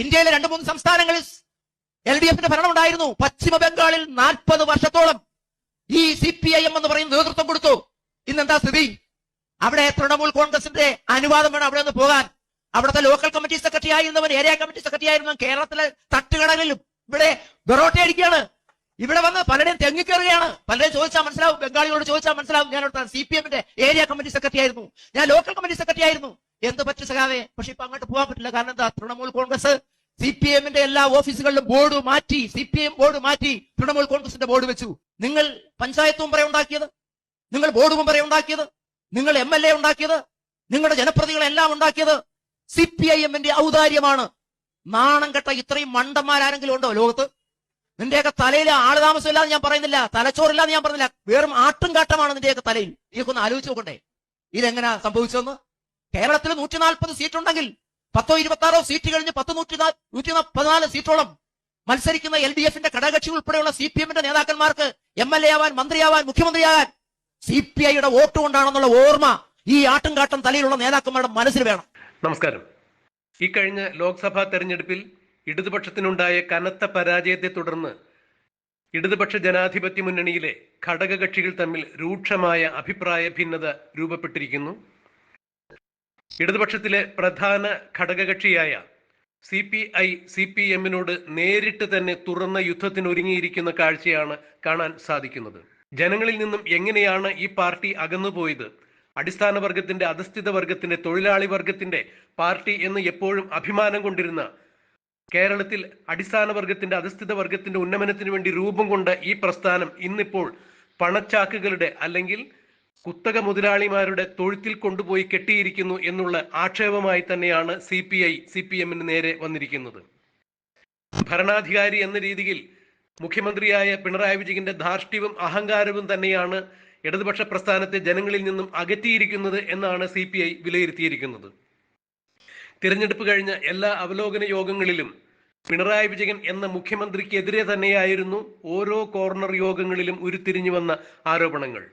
ഇന്ത്യയിലെ രണ്ട് മൂന്ന് സംസ്ഥാനങ്ങളിൽ എൽ ഡി എഫിന്റെ ഭരണം ഉണ്ടായിരുന്നു പശ്ചിമ ബംഗാളിൽ നാൽപ്പത് വർഷത്തോളം ഈ സി പി ഐ എം എന്ന് പറയുന്ന നേതൃത്വം കൊടുത്തു. ഇന്നെന്താ സ്ഥിതി? അവിടെ തൃണമൂൽ കോൺഗ്രസിന്റെ അനുവാദം വേണം അവിടെ നിന്ന് പോകാൻ. അവിടുത്തെ ലോക്കൽ കമ്മിറ്റി സെക്രട്ടറി ആയിരുന്നവൻ ഏരിയ കമ്മിറ്റി സെക്രട്ടറി ആയിരുന്നു കേരളത്തിലെ തട്ടുകടകളിലും ഇവിടെ ബെറോട്ട അടിക്കുകയാണ്. ഇവിടെ വന്ന് പലരെയും തെങ്ങിക്കയറുകയാണ് പലരെയും ചോദിച്ചാൽ മനസ്സിലാവും ബംഗാളികളോട് ചോദിച്ചാൽ മനസ്സിലാവും. ഞാൻ അവിടുത്തെ സി പി എമ്മിന്റെ ഏരിയ കമ്മിറ്റി സെക്രട്ടറി ആയിരുന്നു. ഞാൻ ലോക്കൽ കമ്മിറ്റി സെക്രട്ടറി ആയിരുന്നു. എന്ത് പറ്റി സഖാവേ? പക്ഷെ ഇപ്പൊ അങ്ങോട്ട് പോകാൻ പറ്റില്ല. കാരണം എന്താ? തൃണമൂൽ കോൺഗ്രസ് സി പി എമ്മിന്റെ എല്ലാ ഓഫീസുകളിലും ബോർഡ് മാറ്റി സി പി എം ബോർഡ് മാറ്റി തൃണമൂൽ കോൺഗ്രസിന്റെ ബോർഡ് വെച്ചു. നിങ്ങൾ പഞ്ചായത്ത് മുമ്പറ ഉണ്ടാക്കിയത്? നിങ്ങൾ ബോർഡ് മുമ്പറ ഉണ്ടാക്കിയത്? നിങ്ങൾ എം എൽ എ ഉണ്ടാക്കിയത്? നിങ്ങളുടെ ജനപ്രതികളെല്ലാം ഉണ്ടാക്കിയത്? സി പി ഐ എമ്മിന്റെ ഔദാര്യമാണ്. നാണം കെട്ട ഇത്രയും മണ്ടന്മാരാരെങ്കിലും ഉണ്ടോ ലോകത്ത്? നിന്റെയൊക്കെ തലയിൽ ആൾ താമസമില്ലാന്ന് ഞാൻ പറയുന്നില്ല. തലച്ചോറില്ലാന്ന് ഞാൻ പറഞ്ഞില്ല വെറും ആട്ടും കാട്ടമാണ് നിന്റെയൊക്കെ തലയിൽ. നീക്കൊന്ന് ആലോചിച്ച് നോക്കണ്ടേ. ഇതെങ്ങനെ സംഭവിച്ചതെന്ന്? കേരളത്തിൽ നൂറ്റി നാൽപ്പത് സീറ്റ് ഉണ്ടെങ്കിൽ പത്തോ ഇരുപത്തി ആറോ സീറ്റ് കഴിഞ്ഞ് പത്ത് നൂറ്റി നൂറ്റി പതിനാല് സീറ്റോളം മത്സരിക്കുന്ന എൽ ഡി എഫിന്റെ ഘടകകക്ഷി ഉൾപ്പെടെയുള്ള സി പി എമ്മിന്റെ നേതാക്കന്മാർക്ക് എം എൽ എ ആവാൻ മന്ത്രിയാവാൻ മുഖ്യമന്ത്രിയാകാൻ സി പി ഐയുടെ വോട്ട് കൊണ്ടാണെന്നുള്ള ഓർമ്മ ഈ ആട്ടുംകാട്ടം തലയിലുള്ള നേതാക്കന്മാരുടെ മനസ്സിൽ വേണം. നമസ്കാരം. ഈ കഴിഞ്ഞ ലോക്സഭാ തെരഞ്ഞെടുപ്പിൽ ഇടതുപക്ഷത്തിനുണ്ടായ കനത്ത പരാജയത്തെ തുടർന്ന് ഇടതുപക്ഷ ജനാധിപത്യ മുന്നണിയിലെ ഘടകകക്ഷികൾ തമ്മിൽ രൂക്ഷമായ അഭിപ്രായ ഭിന്നത രൂപപ്പെട്ടിരിക്കുന്നു. ഇടതുപക്ഷത്തിലെ പ്രധാന ഘടകകക്ഷിയായ C P I C P എമ്മിനോട് നേരിട്ട് തന്നെ തുറന്ന യുദ്ധത്തിന് ഒരുങ്ങിയിരിക്കുന്ന കാഴ്ചയാണ് കാണാൻ സാധിക്കുന്നത്. ജനങ്ങളിൽ നിന്നും എങ്ങനെയാണ് ഈ പാർട്ടി അകന്നുപോയത്? അടിസ്ഥാന വർഗത്തിന്റെ അധസ്ഥിത വർഗത്തിന്റെ തൊഴിലാളി വർഗത്തിന്റെ പാർട്ടി എന്ന് എപ്പോഴും അഭിമാനം കൊണ്ടിരുന്ന കേരളത്തിൽ അടിസ്ഥാന വർഗത്തിന്റെ അധസ്ഥിത വർഗത്തിന്റെ ഉന്നമനത്തിന് വേണ്ടി രൂപം കൊണ്ട ഈ പ്രസ്ഥാനം ഇന്നിപ്പോൾ പണച്ചാക്കുകളുടെ അല്ലെങ്കിൽ കുത്തക മുതലാളിമാരുടെ തൊഴുത്തിൽ കൊണ്ടുപോയി കെട്ടിയിരിക്കുന്നു എന്നുള്ള ആക്ഷേപമായി തന്നെയാണ് C P I C P എമ്മിന് നേരെ വന്നിരിക്കുന്നത്. ഭരണാധികാരി എന്ന രീതിയിൽ മുഖ്യമന്ത്രിയായ പിണറായി വിജയന്റെ ധാർഷ്ട്യവും അഹങ്കാരവും തന്നെയാണ് ഇടതുപക്ഷ പ്രസ്ഥാനത്തെ ജനങ്ങളിൽ നിന്നും അകറ്റിയിരിക്കുന്നത് എന്നാണ് സി പി ഐ വിലയിരുത്തിയിരിക്കുന്നത്. തിരഞ്ഞെടുപ്പ് കഴിഞ്ഞ എല്ലാ അവലോകന യോഗങ്ങളിലും പിണറായി വിജയൻ എന്ന മുഖ്യമന്ത്രിക്കെതിരെ തന്നെയായിരുന്നു ഓരോ കോർണർ യോഗങ്ങളിലും ഉരുത്തിരിഞ്ഞു വന്ന ആരോപണങ്ങൾ.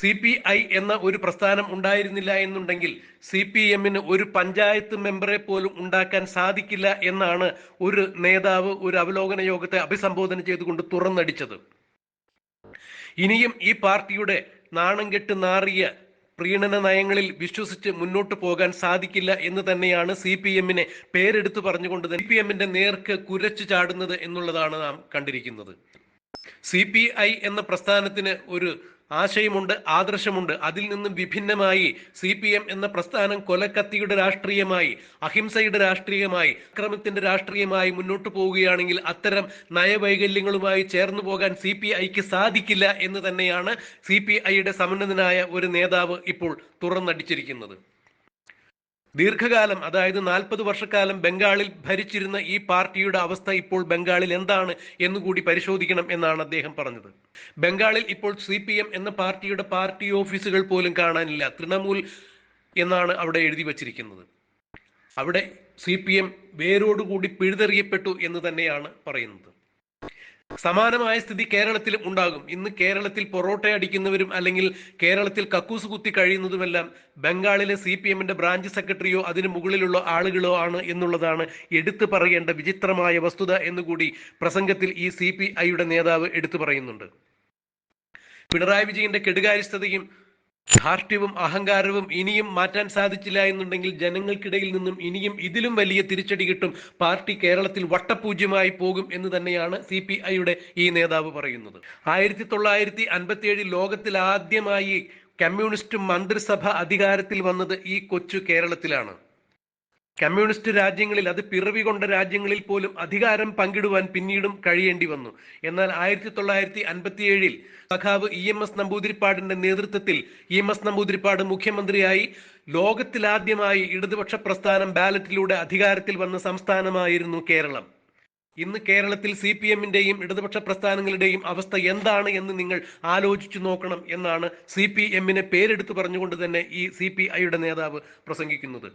സി പി ഐ എന്ന ഒരു പ്രസ്ഥാനം ഉണ്ടായിരുന്നില്ല എന്നുണ്ടെങ്കിൽ സി പി എമ്മിന് ഒരു പഞ്ചായത്ത് മെമ്പറെ പോലും ഉണ്ടാക്കാൻ സാധിക്കില്ല എന്നാണ് ഒരു നേതാവ് ഒരു അവലോകന യോഗത്തെ അഭിസംബോധന ചെയ്തുകൊണ്ട് തുറന്നടിച്ചത്. ഇനിയും ഈ പാർട്ടിയുടെ നാണം കെട്ട് നാറിയ പ്രീണന നയങ്ങളിൽ വിശ്വസിച്ച് മുന്നോട്ട് പോകാൻ സാധിക്കില്ല എന്ന് തന്നെയാണ് സി പി എമ്മിനെ പേരെടുത്ത് പറഞ്ഞുകൊണ്ട് സി പി എമ്മിന്റെ നേർക്ക് കുരച്ചു ചാടുന്നത് എന്നുള്ളതാണ് നാം കണ്ടിരിക്കുന്നത്. സി പി ഐ എന്ന പ്രസ്ഥാനത്തിന് ഒരു ആശയമുണ്ട് ആദർശമുണ്ട്. അതിൽ നിന്നും വിഭിന്നമായി സി പി എം എന്ന പ്രസ്ഥാനം കൊലക്കത്തിയുടെ രാഷ്ട്രീയമായി അഹിംസയുടെ രാഷ്ട്രീയമായി അക്രമത്തിന്റെ രാഷ്ട്രീയമായി മുന്നോട്ടു പോവുകയാണെങ്കിൽ അത്തരം നയവൈകല്യങ്ങളുമായി ചേർന്നു പോകാൻ സി പി ഐക്ക് സാധിക്കില്ല എന്ന് തന്നെയാണ് സി പി ഐയുടെ സമന്നതനായ ഒരു നേതാവ് ഇപ്പോൾ തുറന്നടിച്ചിരിക്കുന്നത്. ദീർഘകാലം അതായത് നാൽപ്പത് വർഷക്കാലം ബംഗാളിൽ ഭരിച്ചിരുന്ന ഈ പാർട്ടിയുടെ അവസ്ഥ ഇപ്പോൾ ബംഗാളിൽ എന്താണ് എന്നുകൂടി പരിശോധിക്കണം എന്നാണ് അദ്ദേഹം പറഞ്ഞത്. ബംഗാളിൽ ഇപ്പോൾ സി എന്ന പാർട്ടിയുടെ പാർട്ടി ഓഫീസുകൾ പോലും കാണാനില്ല. തൃണമൂൽ എന്നാണ് അവിടെ എഴുതി വച്ചിരിക്കുന്നത്. അവിടെ സി പി എം വേരോടുകൂടി പിഴുതെറിയപ്പെട്ടു എന്ന് തന്നെയാണ് പറയുന്നത്. സമാനമായ സ്ഥിതി കേരളത്തിലും ഉണ്ടാകും. ഇന്ന് കേരളത്തിൽ പൊറോട്ട അടിക്കുന്നവരും അല്ലെങ്കിൽ കേരളത്തിൽ കക്കൂസ് കുത്തി കഴിയുന്നതുമെല്ലാം ബംഗാളിലെ സി പി എമ്മിന്റെ ബ്രാഞ്ച് സെക്രട്ടറിയോ അതിന് മുകളിലുള്ള ആളുകളോ ആണ് എന്നുള്ളതാണ് എടുത്തു പറയേണ്ട വിചിത്രമായ വസ്തുത എന്നുകൂടി പ്രസംഗത്തിൽ ഈ സി പി ഐയുടെ നേതാവ് എടുത്തു പറയുന്നുണ്ട്. പിണറായി വിജയന്റെ കെടുകാര്യസ്ഥതയും ധാർഷ്ട്യവും അഹങ്കാരവും ഇനിയും മാറ്റാൻ സാധിച്ചില്ല എന്നുണ്ടെങ്കിൽ ജനങ്ങൾക്കിടയിൽ നിന്നും ഇനിയും ഇതിലും വലിയ തിരിച്ചടി കിട്ടും. പാർട്ടി കേരളത്തിൽ വട്ടപൂജ്യമായി പോകും എന്ന് തന്നെയാണ് സി പി ഐയുടെ ഈ നേതാവ് പറയുന്നത്. ആയിരത്തി തൊള്ളായിരത്തി അൻപത്തി ഏഴിൽ ലോകത്തിൽ ആദ്യമായി കമ്മ്യൂണിസ്റ്റ് മന്ത്രിസഭ അധികാരത്തിൽ വന്നത് ഈ കൊച്ചു കേരളത്തിലാണ്. കമ്മ്യൂണിസ്റ്റ് രാജ്യങ്ങളിൽ അത് പിറവി കൊണ്ട രാജ്യങ്ങളിൽ പോലും അധികാരം പങ്കിടുവാൻ പിന്നീടും കഴിയേണ്ടി വന്നു. എന്നാൽ ആയിരത്തി തൊള്ളായിരത്തി അൻപത്തി ഏഴിൽ സഖാവ് ഇ എം എസ് നമ്പൂതിരിപ്പാടിന്റെ നേതൃത്വത്തിൽ ഇ എം എസ് നമ്പൂതിരിപ്പാട് മുഖ്യമന്ത്രിയായി ലോകത്തിലാദ്യമായി ഇടതുപക്ഷ പ്രസ്ഥാനം ബാലറ്റിലൂടെ അധികാരത്തിൽ വന്ന സംസ്ഥാനമായിരുന്നു കേരളം. ഇന്ന് കേരളത്തിൽ സി പി എമ്മിന്റെയും ഇടതുപക്ഷ പ്രസ്ഥാനങ്ങളുടെയും അവസ്ഥ എന്താണ് എന്ന് നിങ്ങൾ ആലോചിച്ചു നോക്കണം എന്നാണ് സി പി എമ്മിനെ പേരെടുത്ത് പറഞ്ഞുകൊണ്ട് തന്നെ ഈ സി പി ഐയുടെ നേതാവ് പ്രസംഗിക്കുന്നത്.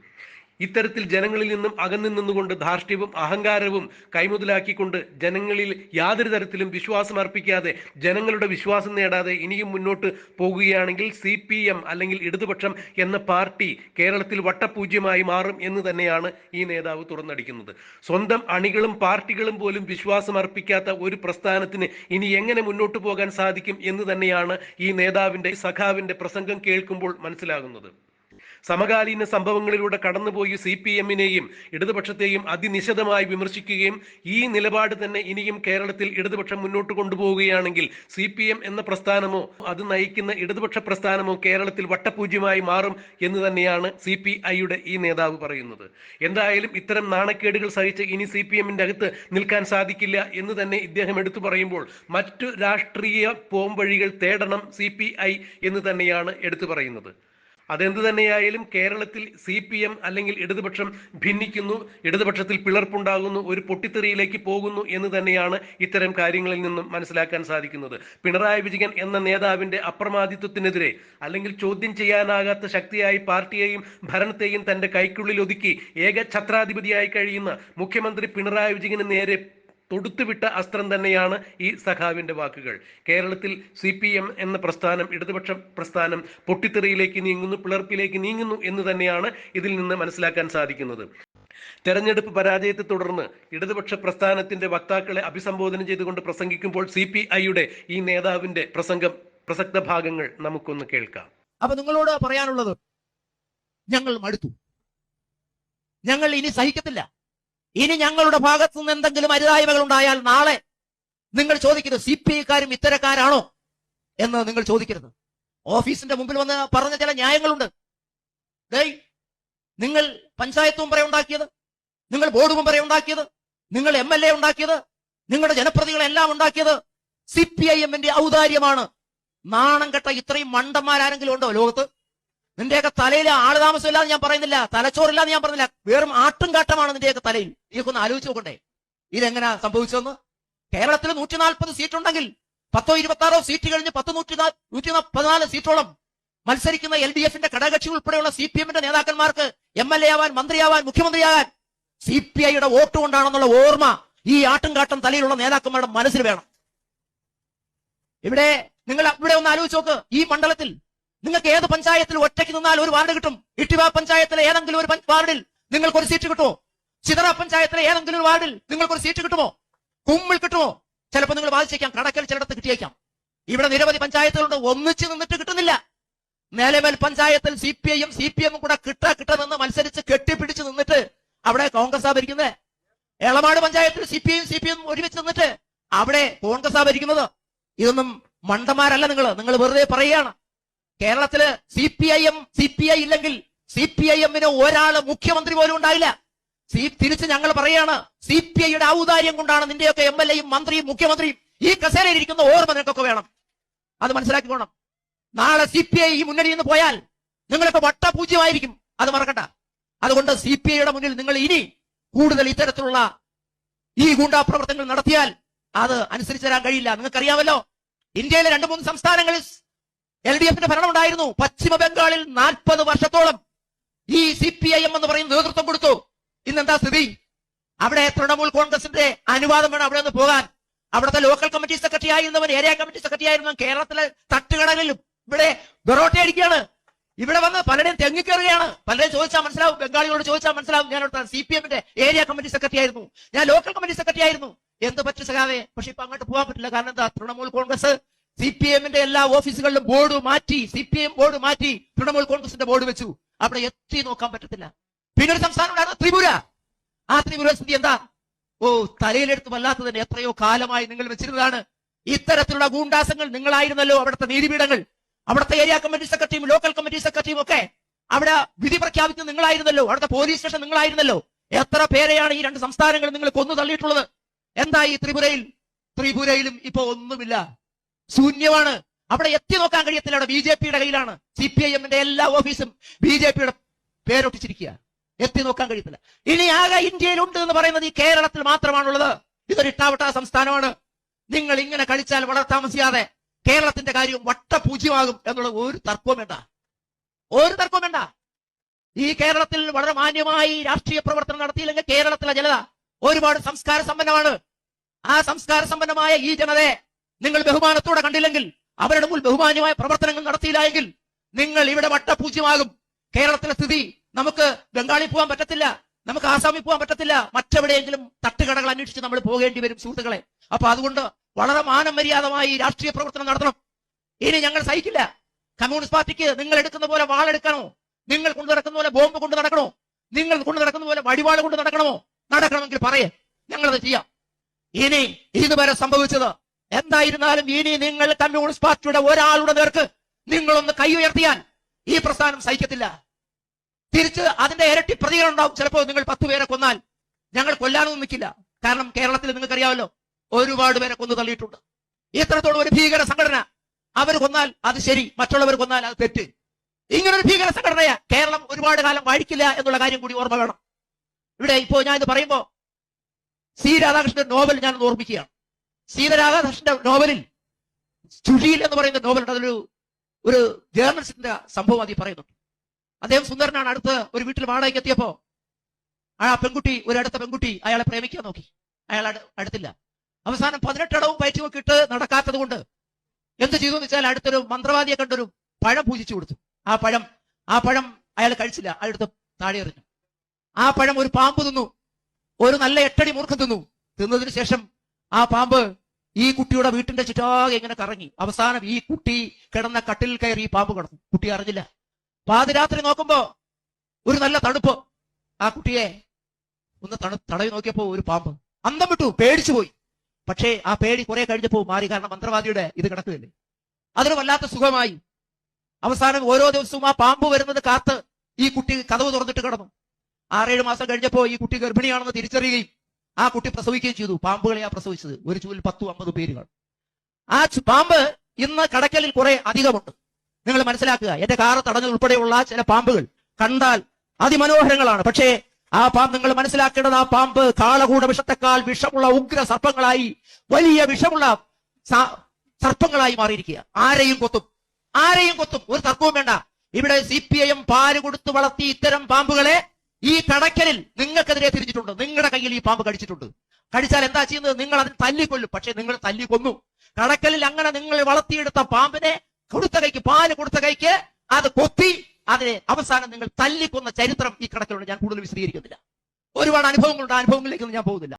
ഇത്തരത്തിൽ ജനങ്ങളിൽ നിന്നും അകന്നു നിന്നുകൊണ്ട് ധാർഷ്ട്യവും അഹങ്കാരവും കൈമുതലാക്കിക്കൊണ്ട് ജനങ്ങളിൽ യാതൊരു തരത്തിലും വിശ്വാസം അർപ്പിക്കാതെ ജനങ്ങളുടെ വിശ്വാസം നേടാതെ ഇനിയും മുന്നോട്ട് പോകുകയാണെങ്കിൽ സി പി എം അല്ലെങ്കിൽ ഇടതുപക്ഷം എന്ന പാർട്ടി കേരളത്തിൽ വട്ടപൂജ്യമായി മാറും എന്ന് തന്നെയാണ് ഈ നേതാവ് തുറന്നടിക്കുന്നത്. സ്വന്തം അണികളും പാർട്ടികളും പോലും വിശ്വാസം അർപ്പിക്കാത്ത ഒരു പ്രസ്ഥാനത്തിന് ഇനി എങ്ങനെ മുന്നോട്ട് പോകാൻ സാധിക്കും എന്ന് തന്നെയാണ് ഈ നേതാവിന്റെ സഖാവിന്റെ പ്രസംഗം കേൾക്കുമ്പോൾ മനസ്സിലാകുന്നത്. സമകാലീന സംഭവങ്ങളിലൂടെ കടന്നുപോയി സി പി എമ്മിനെയും ഇടതുപക്ഷത്തെയും അതിനിശിതമായി വിമർശിക്കുകയും ഈ നിലപാട് തന്നെ ഇനിയും കേരളത്തിൽ ഇടതുപക്ഷം മുന്നോട്ട് കൊണ്ടുപോവുകയാണെങ്കിൽ സി പി എം എന്ന പ്രസ്ഥാനമോ അത് നയിക്കുന്ന ഇടതുപക്ഷ പ്രസ്ഥാനമോ കേരളത്തിൽ വട്ടപൂജ്യമായി മാറും എന്ന് തന്നെയാണ് സി പി ഐയുടെ ഈ നേതാവ് പറയുന്നത്. എന്തായാലും ഇത്തരം നാണക്കേടുകൾ സഹിച്ച് ഇനി സി പി എമ്മിന്റെ അകത്ത് നിൽക്കാൻ സാധിക്കില്ല എന്ന് തന്നെ ഇദ്ദേഹം എടുത്തു പറയുമ്പോൾ മറ്റു രാഷ്ട്രീയ പോംവഴികൾ തേടണം സി പി ഐ എന്ന് തന്നെയാണ് എടുത്തു പറയുന്നത്. അതെന്തു തന്നെയായാലും കേരളത്തിൽ സി പി എം അല്ലെങ്കിൽ ഇടതുപക്ഷം ഭിന്നിക്കുന്നു ഇടതുപക്ഷത്തിൽ പിളർപ്പുണ്ടാകുന്നു ഒരു പൊട്ടിത്തെറിയിലേക്ക് പോകുന്നു എന്ന് തന്നെയാണ് ഇത്തരം കാര്യങ്ങളിൽ നിന്നും മനസ്സിലാക്കാൻ സാധിക്കുന്നത്. പിണറായി വിജയൻ എന്ന നേതാവിന്റെ അപ്രമാദിത്വത്തിനെതിരെ അല്ലെങ്കിൽ ചോദ്യം ചെയ്യാനാകാത്ത ശക്തിയായി പാർട്ടിയെയും ഭരണത്തെയും തന്റെ കൈക്കുള്ളിൽ ഒതുക്കി ഏക ഛത്രാധിപതിയായി കഴിയുന്ന മുഖ്യമന്ത്രി പിണറായി വിജയന് നേരെ തൊടുത്തുവിട്ട അസ്ത്രം തന്നെയാണ് ഈ സഖാവിന്റെ വാക്കുകൾ. കേരളത്തിൽ സി പി എം എന്ന പ്രസ്ഥാനം ഇടതുപക്ഷ പ്രസ്ഥാനം പൊട്ടിത്തെറിയിലേക്ക് നീങ്ങുന്നു പിളർപ്പിലേക്ക് നീങ്ങുന്നു എന്ന് തന്നെയാണ് ഇതിൽ നിന്ന് മനസ്സിലാക്കാൻ സാധിക്കുന്നത്. തെരഞ്ഞെടുപ്പ് പരാജയത്തെ തുടർന്ന് ഇടതുപക്ഷ പ്രസ്ഥാനത്തിന്റെ വക്താക്കളെ അഭിസംബോധന ചെയ്തുകൊണ്ട് പ്രസംഗിക്കുമ്പോൾ സി പി ഐയുടെ ഈ നേതാവിന്റെ പ്രസംഗം പ്രസക്ത ഭാഗങ്ങൾ നമുക്കൊന്ന് കേൾക്കാം. അപ്പൊ നിങ്ങളോട് പറയാനുള്ളത് ഞങ്ങൾ മടുത്തു. ഞങ്ങൾ ഇനി സഹിക്കത്തില്ല. ഇനി ഞങ്ങളുടെ ഭാഗത്തു നിന്ന് എന്തെങ്കിലും അരുതായ്മകൾ ഉണ്ടായാൽ നാളെ നിങ്ങൾ ചോദിക്കരുത് സി പി ഐക്കാരും ഇത്തരക്കാരാണോ എന്ന് നിങ്ങൾ ചോദിക്കരുത്. ഓഫീസിന്റെ മുമ്പിൽ വന്ന് പറഞ്ഞ ചില ന്യായങ്ങളുണ്ട്. നിങ്ങൾ പഞ്ചായത്ത് മെമ്പറെ ഉണ്ടാക്കിയത് നിങ്ങൾ ബോർഡ് മെമ്പറെ ഉണ്ടാക്കിയത് നിങ്ങൾ എം എൽ എ ഉണ്ടാക്കിയത് നിങ്ങളുടെ ജനപ്രതികളെല്ലാം ഉണ്ടാക്കിയത് സി പി ഐ എമ്മിന്റെ ഔദാര്യമാണ്. നാണം കെട്ട ഇത്രയും മണ്ടന്മാരാരെങ്കിലും ഉണ്ടോ ലോകത്ത്? നിന്റെയൊക്കെ തലയിൽ ആൾ താമസമില്ലാന്ന് ഞാൻ പറയുന്നില്ല. തലച്ചോറില്ലാന്ന് ഞാൻ പറയുന്നില്ല. വെറും ആട്ടും കാട്ടമാണ് നിന്റെയൊക്കെ തലയിൽ. നീയൊക്കെ ഒന്ന് ആലോചിച്ച് നോക്കണ്ടേ. ഇതെങ്ങനെ സംഭവിച്ചതെന്ന്? കേരളത്തിൽ നൂറ്റി നാൽപ്പത് സീറ്റ് ഉണ്ടെങ്കിൽ പത്തോ ഇരുപത്തി ആറോ സീറ്റ് കഴിഞ്ഞ് പത്ത് നൂറ്റി നൂറ്റി പതിനാല് സീറ്റോളം മത്സരിക്കുന്ന എൽ ഡി എഫിന്റെ ഘടകകക്ഷി ഉൾപ്പെടെയുള്ള സി പി എമ്മിന്റെ നേതാക്കന്മാർക്ക് എം എൽ എ ആവാൻ മന്ത്രിയാവാൻ മുഖ്യമന്ത്രിയാകാൻ സി പി ഐയുടെ വോട്ട് കൊണ്ടാണെന്നുള്ള ഓർമ്മ ഈ ആട്ടും കാട്ടും തലയിലുള്ള നേതാക്കന്മാരുടെ മനസ്സിൽ വേണം. ഇവിടെ നിങ്ങൾ ഇവിടെ ഒന്ന് ആലോചിച്ച് നോക്ക്. ഈ മണ്ഡലത്തിൽ നിങ്ങൾക്ക് ഏത് പഞ്ചായത്തിൽ ഒറ്റയ്ക്ക് നിന്നാൽ ഒരു വാർഡ് കിട്ടും? ഇട്ടിവ പഞ്ചായത്തിലെ ഏതെങ്കിലും ഒരു വാർഡിൽ നിങ്ങൾക്ക് ഒരു സീറ്റ് കിട്ടുമോ? ചിതറ പഞ്ചായത്തിലെ ഏതെങ്കിലും ഒരു വാർഡിൽ നിങ്ങൾക്ക് ഒരു സീറ്റ് കിട്ടുമോ? കുമ്മിൽ കിട്ടുമോ? ചിലപ്പോൾ നിങ്ങൾ വാദിച്ചേക്കാം. കടക്കൽ ചിലയിടത്ത് കിട്ടിയേക്കാം. ഇവിടെ നിരവധി പഞ്ചായത്തുകളുണ്ട്. ഒന്നിച്ച് നിന്നിട്ട് കിട്ടുന്നില്ല. നിലമേൽ പഞ്ചായത്തിൽ സി പി ഐയും സി പി എമ്മും കൂടെ കിട്ട കിട്ട നിന്ന് മത്സരിച്ച് കെട്ടിപ്പിടിച്ച് നിന്നിട്ട് അവിടെ കോൺഗ്രസ് ആ ഭരിക്കുന്നത് എളമാട് പഞ്ചായത്തിൽ സി പി ഐയും സി പി എമ്മും ഒരുമിച്ച് നിന്നിട്ട് അവിടെ കോൺഗ്രസ് ആ ഭരിക്കുന്നത് ഇതൊന്നും മണ്ടന്മാരല്ല നിങ്ങൾ നിങ്ങൾ വെറുതെ പറയുകയാണ്. കേരളത്തിൽ C P I M C P I ഇല്ലെങ്കിൽ സി പി ഐ എമ്മിന് ഒരാൾ മുഖ്യമന്ത്രി പോലും ഉണ്ടായില്ല. സി തിരിച്ച് ഞങ്ങൾ പറയാണ് സി പി ഐയുടെ ഔദാര്യം കൊണ്ടാണ് നിന്റെയൊക്കെ എം എൽ എയും മന്ത്രിയും മുഖ്യമന്ത്രിയും ഈ കസേരയിൽ ഇരിക്കുന്ന ഓർമ്മ നിനക്കൊക്കെ വേണം. അത് മനസ്സിലാക്കി മനസ്സിലാക്കിക്കോണം. നാളെ സി പി ഐ ഈ മുന്നണിയിൽ നിന്ന് പോയാൽ നിങ്ങളൊക്കെ വട്ടപൂജ്യമായിരിക്കും. അത് മറക്കണ്ട. അതുകൊണ്ട് സി പി ഐയുടെ മുന്നിൽ നിങ്ങൾ ഇനി കൂടുതൽ ഇത്തരത്തിലുള്ള ഈ ഗൂണ്ടാ പ്രവർത്തനങ്ങൾ നടത്തിയാൽ അത് അനുസരിച്ച് തരാൻ കഴിയില്ല. നിങ്ങൾക്കറിയാമല്ലോ ഇന്ത്യയിലെ രണ്ട് മൂന്ന് സംസ്ഥാനങ്ങളിൽ എൽ ഡി എഫിന്റെ ഭരണം ഉണ്ടായിരുന്നു പശ്ചിമ ബംഗാളിൽ നാൽപ്പത് വർഷത്തോളം ഈ സി പി ഐ എം എന്ന് പറയുന്ന നേതൃത്വം കൊടുത്തു. ഇന്നെന്താ സ്ഥിതി? അവിടെ തൃണമൂൽ കോൺഗ്രസിന്റെ അനുവാദം വേണം അവിടെ പോകാൻ. അവിടുത്തെ ലോക്കൽ കമ്മിറ്റി സെക്രട്ടറി ആയിരുന്നവൻ ഏരിയ കമ്മിറ്റി സെക്രട്ടറി ആയിരുന്നവൻ കേരളത്തിലെ തട്ടുകടകളിലും ഇവിടെ ബെറോട്ട അടിക്കുകയാണ്. ഇവിടെ വന്ന് പലരെയും തെങ്ങിക്കയറുകയാണ് പലരെയും ചോദിച്ചാൽ മനസ്സിലാവും ബംഗാളികളോട് ചോദിച്ചാൽ മനസ്സിലാവും. ഞാൻ അവിടുത്തെ സി പി എമ്മിന്റെ ഏരിയ കമ്മിറ്റി സെക്രട്ടറി ആയിരുന്നു. ഞാൻ ലോക്കൽ കമ്മിറ്റി സെക്രട്ടറി ആയിരുന്നു. എന്ത് പറ്റും സഖാവേ? പക്ഷെ ഇപ്പൊ അങ്ങോട്ട് പോകാൻ പറ്റില്ല. കാരണം എന്താ? തൃണമൂൽ കോൺഗ്രസ് സി പി എമ്മിന്റെ എല്ലാ ഓഫീസുകളിലും ബോർഡ് മാറ്റി സി പി എം ബോർഡ് മാറ്റി തൃണമൂൽ കോൺഗ്രസിന്റെ ബോർഡ് വെച്ചു. അവിടെ എത്തി നോക്കാൻ പറ്റത്തില്ല. പിന്നെ ഒരു സംസ്ഥാനം ത്രിപുര. ആ ത്രിപുര സ്ഥിതി എന്താ? ഓ തലയിലെടുത്ത് വല്ലാത്തതിന് എത്രയോ കാലമായി നിങ്ങൾ വെച്ചിരുന്നതാണ്. ഇത്തരത്തിലുള്ള ഗൂണ്ടാസങ്ങൾ നിങ്ങളായിരുന്നല്ലോ അവിടുത്തെ നീതിപീഠങ്ങൾ. അവിടുത്തെ ഏരിയ കമ്മിറ്റി സെക്രട്ടറിയും ലോക്കൽ കമ്മിറ്റി സെക്രട്ടറിയും ഒക്കെ അവിടെ വിധി പ്രഖ്യാപിച്ചത് നിങ്ങളായിരുന്നല്ലോ. അവിടുത്തെ പോലീസ് സ്റ്റേഷൻ നിങ്ങളായിരുന്നല്ലോ. എത്ര പേരെയാണ് ഈ രണ്ട് സംസ്ഥാനങ്ങൾ നിങ്ങൾ കൊന്നു തള്ളിയിട്ടുള്ളത്? എന്താ ഈ ത്രിപുരയിൽ? ത്രിപുരയിലും ഇപ്പൊ ഒന്നുമില്ല. ശൂന്യമാണ്. അവിടെ എത്തി നോക്കാൻ കഴിയത്തില്ല അവിടെ ബി ജെ പിയുടെ കയ്യിലാണ്. സി പി ഐ എമ്മിന്റെ എല്ലാ ഓഫീസും ബി ജെ പിയുടെ പേരൊട്ടിച്ചിരിക്കുക. എത്തി നോക്കാൻ കഴിയത്തില്ല. ഇനി ആകെ ഇന്ത്യയിൽ ഉണ്ട് എന്ന് പറയുന്നത് ഈ കേരളത്തിൽ മാത്രമാണുള്ളത്. ഇതൊരു ഇട്ടാവട്ട സംസ്ഥാനമാണ്. നിങ്ങൾ ഇങ്ങനെ കളിച്ചാൽ വളരെ താമസിയാതെ കേരളത്തിന്റെ കാര്യം വട്ടപൂജ്യമാകും എന്നുള്ള ഒരു തർക്കവും വേണ്ട. ഒരു തർക്കവും വേണ്ട. ഈ കേരളത്തിൽ വളരെ മാന്യമായി രാഷ്ട്രീയ പ്രവർത്തനം നടത്തിയില്ലെങ്കിൽ കേരളത്തിലെ ജനത ഒരുപാട് സംസ്കാര സമ്പന്നമാണ്. ആ സംസ്കാര സമ്പന്നമായ ഈ ജനതയെ നിങ്ങൾ ബഹുമാനത്തോടെ കണ്ടില്ലെങ്കിൽ അവരുടെ മുൻ ബഹുമാന്യമായ പ്രവർത്തനങ്ങൾ നടത്തിയില്ല എങ്കിൽ നിങ്ങൾ ഇവിടെ വട്ടപൂജ്യമാകും. കേരളത്തിലെ സ്ഥിതി നമുക്ക് ബംഗാളിൽ പോകാൻ പറ്റത്തില്ല നമുക്ക് ആസാമിൽ പോകാൻ പറ്റത്തില്ല മറ്റെവിടെയെങ്കിലും തട്ടുകടകൾ അന്വേഷിച്ച് നമ്മൾ പോകേണ്ടി വരും സുഹൃത്തുക്കളെ. അപ്പൊ അതുകൊണ്ട് വളരെ മാനം മര്യാദമായി രാഷ്ട്രീയ പ്രവർത്തനം നടത്തണം. ഇനി ഞങ്ങൾ സഹിക്കില്ല. കമ്മ്യൂണിസ്റ്റ് പാർട്ടിക്ക് നിങ്ങൾ എടുക്കുന്ന പോലെ വാളെടുക്കണോ നിങ്ങൾ കൊണ്ടു നടക്കുന്ന പോലെ ബോംബ് കൊണ്ട് നടക്കണോ? നിങ്ങൾ കൊണ്ട് നടക്കുന്ന പോലെ വടിവാൾ കൊണ്ട് നടക്കണമോ? നടക്കണമെങ്കിൽ പറയേ. ഞങ്ങളത് ചെയ്യാം. ഇനി ഇതുവരെ സംഭവിച്ചത് എന്തായിരുന്നാലും ഇനി നിങ്ങൾ കമ്മ്യൂണിസ്റ്റ് പാർട്ടിയുടെ ഒരാളുടെ നേർക്ക് നിങ്ങളൊന്ന് കൈ ഉയർത്തിയാൽ ഈ പ്രസ്ഥാനം സഹിക്കത്തില്ല. തിരിച്ച് അതിന്റെ ഇരട്ടി പ്രതികരണം ഉണ്ടാവും. ചിലപ്പോൾ നിങ്ങൾ പത്ത് പേരെ കൊന്നാൽ ഞങ്ങൾ കൊല്ലാനൊന്നും നിൽക്കില്ല. കാരണം കേരളത്തിൽ നിങ്ങൾക്കറിയാമല്ലോ ഒരുപാട് പേരെ കൊന്നു തള്ളിയിട്ടുണ്ട്. ഇത്രത്തോളം ഒരു ഭീകര സംഘടന. അവർ കൊന്നാൽ അത് ശരി മറ്റുള്ളവർ കൊന്നാൽ അത് തെറ്റ്. ഇങ്ങനെ ഒരു ഭീകര സംഘടനയാ കേരളം ഒരുപാട് കാലം വാഴിക്കില്ല എന്നുള്ള കാര്യം കൂടി ഓർമ്മ വേണം. ഇവിടെ ഇപ്പോ ഞാൻ ഇത് പറയുമ്പോ സി രാധാകൃഷ്ണന്റെ നോവൽ ഞാൻ ഓർമ്മിക്കുകയാണ്. സി രാധാകൃഷ്ണന്റെ നോവലിൽ ചുഴിയിൽ എന്ന് പറയുന്ന നോവലുണ്ട്. അതിലൊരു ഒരു ജേർണലിസ്റ്റിന്റെ സംഭവം അതി പറയുന്നുണ്ട്. അദ്ദേഹം സുന്ദരനാണ്. അടുത്ത് ഒരു വീട്ടിൽ വാടകയ്ക്ക് എത്തിയപ്പോ ആ പെൺകുട്ടി ഒരു അടുത്ത പെൺകുട്ടി അയാളെ പ്രേമിക്കാൻ നോക്കി. അയാൾ അടു- അടുത്തില്ല. അവസാനം പതിനെട്ടടവും പയറ്റി നോക്കിയിട്ട് നടക്കാത്തത് കൊണ്ട് എന്ത് ചെയ്തു എന്ന് വെച്ചാൽ അടുത്തൊരു മന്ത്രവാദിയെ കണ്ടൊരു പഴം പൂജിച്ചു കൊടുത്തു. ആ പഴം ആ പഴം അയാൾ കഴിച്ചില്ല. അയാളെടുത്ത് താഴെ എറിഞ്ഞു. ആ പഴം ഒരു പാമ്പ് തിന്നു. ഒരു നല്ല എട്ടടി മൂർഖം തിന്നു. തിന്നതിന് ശേഷം ആ പാമ്പ് ഈ കുട്ടിയുടെ വീട്ടിന്റെ ചുറ്റാകെ ഇങ്ങനെ കറങ്ങി. അവസാനം ഈ കുട്ടി കിടന്ന കട്ടിൽ കയറി ഈ പാമ്പ് കിടന്നു. കുട്ടി അറിഞ്ഞില്ല. പാതിരാത്രി നോക്കുമ്പോ ഒരു നല്ല തണുപ്പ്. ആ കുട്ടിയെ ഒന്ന് തണു തടവി നോക്കിയപ്പോ ഒരു പാമ്പ്. അന്തം വിട്ടു പേടിച്ചു പോയി. പക്ഷേ ആ പേടി കുറെ കഴിഞ്ഞപ്പോ മാറി. കാരണം മന്ത്രവാദിയുടെ ഇത് കിടക്കുകയല്ലേ. അതിന് വല്ലാത്ത സുഖമായി. അവസാനം ഓരോ ദിവസവും ആ പാമ്പ് വരുന്നത് കാത്ത് ഈ കുട്ടി കഥവ് തുറന്നിട്ട് കിടന്നു. ആറേഴ് മാസം കഴിഞ്ഞപ്പോ ഈ കുട്ടി ഗർഭിണിയാണെന്ന് തിരിച്ചറിയുകയും ആ കുട്ടി പ്രസവിക്കുകയും ചെയ്തു. പാമ്പുകളെയാ പ്രസവിച്ചത്. ഒരു ചൂലിൽ പത്തു അമ്പത് പേരുകൾ. ആ പാമ്പ് ഇന്ന് കടക്കലിൽ കുറെ അധികമുണ്ട്. നിങ്ങൾ മനസ്സിലാക്കുക എന്റെ കാറ് തടഞ്ഞത് ഉൾപ്പെടെയുള്ള ചില പാമ്പുകൾ കണ്ടാൽ അതിമനോഹരങ്ങളാണ്. പക്ഷേ ആ പാമ്പ് നിങ്ങൾ മനസ്സിലാക്കേണ്ടത് ആ പാമ്പ് കാളകൂട വിഷത്തെക്കാൾ വിഷമുള്ള ഉഗ്ര സർപ്പങ്ങളായി വലിയ വിഷമുള്ള സർപ്പങ്ങളായി മാറിയിരിക്കുക. ആരെയും കൊത്തും. ആരെയും കൊത്തും. ഒരു തർക്കവും വേണ്ട. ഇവിടെ സി പി ഐ എം പാൽ കൊടുത്ത് വളർത്തി ഇത്തരം പാമ്പുകളെ ഈ കടക്കലിൽ നിങ്ങൾക്കെതിരെ തിരിച്ചിട്ടുണ്ട് നിങ്ങളുടെ കയ്യിൽ ഈ പാമ്പ് കടിച്ചിട്ടുണ്ട്. കടിച്ചാൽ എന്താ ചെയ്യുന്നത്? നിങ്ങൾ അതിന് തല്ലിക്കൊല്ലും. പക്ഷെ നിങ്ങൾ തല്ലിക്കൊന്നു കടക്കലിൽ അങ്ങനെ നിങ്ങൾ വളർത്തിയെടുത്ത പാമ്പിനെ കൊടുത്ത കൈക്ക് പാൽ കൊടുത്ത കൈക്ക് അത് കൊത്തി അതിനെ അവസാനം നിങ്ങൾ തല്ലിക്കൊന്ന ചരിത്രം ഈ കടക്കലുണ്ട് ഞാൻ കൂടുതൽ വിശദീകരിക്കുന്നില്ല. ഒരുപാട് അനുഭവങ്ങളുണ്ട്. അനുഭവങ്ങളിലേക്കൊന്നും ഞാൻ പോകുന്നില്ല.